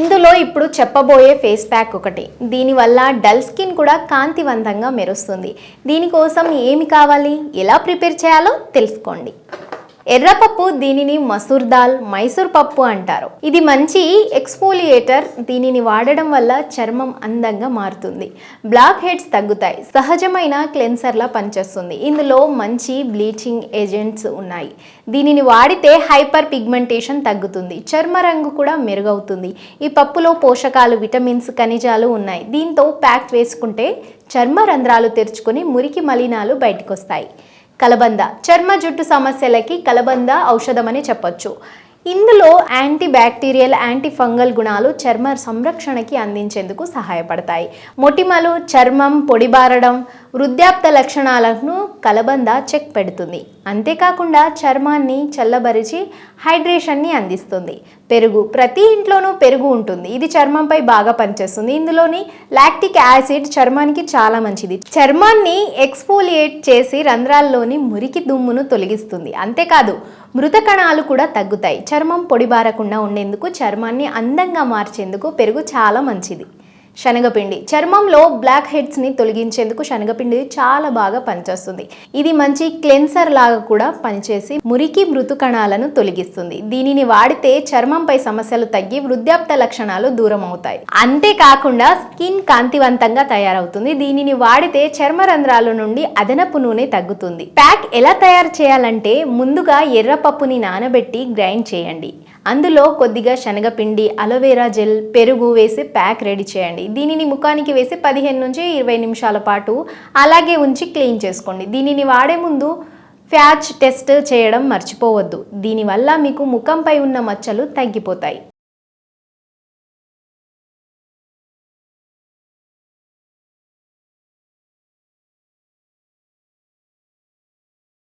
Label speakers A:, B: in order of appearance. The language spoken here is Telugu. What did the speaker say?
A: ఇందులో ఇప్పుడు చెప్పబోయే ఫేస్ ప్యాక్ ఒకటి. దీనివల్ల డల్ స్కిన్ కూడా కాంతివంతంగా మెరుస్తుంది. దీనికోసం ఏమి కావాలి? ఎలా ప్రిపేర్ చేయాలో తెలుసుకోండి. ఎర్రపప్పు దీనిని మసూర్ దాల్ మైసూర్ పప్పు అంటారు. ఇది మంచి ఎక్స్ఫోలియేటర్ దీనిని వాడడం వల్ల చర్మం అందంగా మారుతుంది. బ్లాక్ హెడ్స్ తగ్గుతాయి సహజమైన క్లెన్సర్లా పనిచేస్తుంది. ఇందులో మంచి బ్లీచింగ్ ఏజెంట్స్ ఉన్నాయి. దీనిని వాడితే హైపర్ పిగ్మెంటేషన్ తగ్గుతుంది చర్మ రంగు కూడా మెరుగవుతుంది. ఈ పప్పులో పోషకాలు విటమిన్స్ ఖనిజాలు ఉన్నాయి. దీంతో ప్యాక్ వేసుకుంటే చర్మ రంధ్రాలు తెరుచుకొని మురికి మలినాలు బయటకు వస్తాయి కలబంద. చర్మ జుట్టు సమస్యలకి కలబంద ఔషధమని చెప్పొచ్చు. ఇందులో యాంటీ బ్యాక్టీరియల్ యాంటీ ఫంగల్ గుణాలు చర్మ సంరక్షణకి అందించేందుకు సహాయపడతాయి. మొటిమలు చర్మం పొడిబారడం వృద్ధాప్త లక్షణాలను కలబంద చెక్ పెడుతుంది. అంతేకాకుండా చర్మాన్ని చల్లబరిచి హైడ్రేషన్ని అందిస్తుంది. పెరుగు ప్రతి ఇంట్లోనూ పెరుగు ఉంటుంది. ఇది చర్మంపై బాగా పనిచేస్తుంది. ఇందులోని లాక్టిక్ యాసిడ్ చర్మానికి చాలా మంచిది. చర్మాన్ని ఎక్స్ఫోలియేట్ చేసి రంధ్రాల్లోని మురికి దుమ్మును తొలగిస్తుంది. అంతేకాదు మృత కణాలు కూడా తగ్గుతాయి. చర్మం పొడిబారకుండా ఉండేందుకు చర్మాన్ని అందంగా మార్చేందుకు పెరుగు చాలా మంచిది. శనగపిండి. చర్మంలో బ్లాక్ హెడ్స్ని తొలగించేందుకు శనగపిండి చాలా బాగా పనిచేస్తుంది. ఇది మంచి క్లెన్సర్ లాగా కూడా పనిచేసి మురికి మృతు కణాలను తొలగిస్తుంది. దీనిని వాడితే చర్మంపై సమస్యలు తగ్గి వృద్ధాప్త లక్షణాలు దూరం అవుతాయి అంతేకాకుండా స్కిన్ కాంతివంతంగా తయారవుతుంది. దీనిని వాడితే చర్మ రంధ్రాల నుండి అదనపు నూనె తగ్గుతుంది. ప్యాక్ ఎలా తయారు చేయాలంటే ముందుగా ఎర్రపప్పుని నానబెట్టి గ్రైండ్ చేయండి. అందులో కొద్దిగా శనగపిండి అలోవెరా జెల్ పెరుగు వేసి ప్యాక్ రెడీ చేయండి. దీనిని ముఖానికి వేసి పదిహేను నుంచి ఇరవై నిమిషాల పాటు అలాగే ఉంచి క్లీన్ చేసుకోండి. దీనిని వాడే ముందు ఫ్యాచ్ టెస్ట్ చేయడం మర్చిపోవద్దు. దీనివల్ల మీకు ముఖంపై ఉన్న మచ్చలు తగ్గిపోతాయి.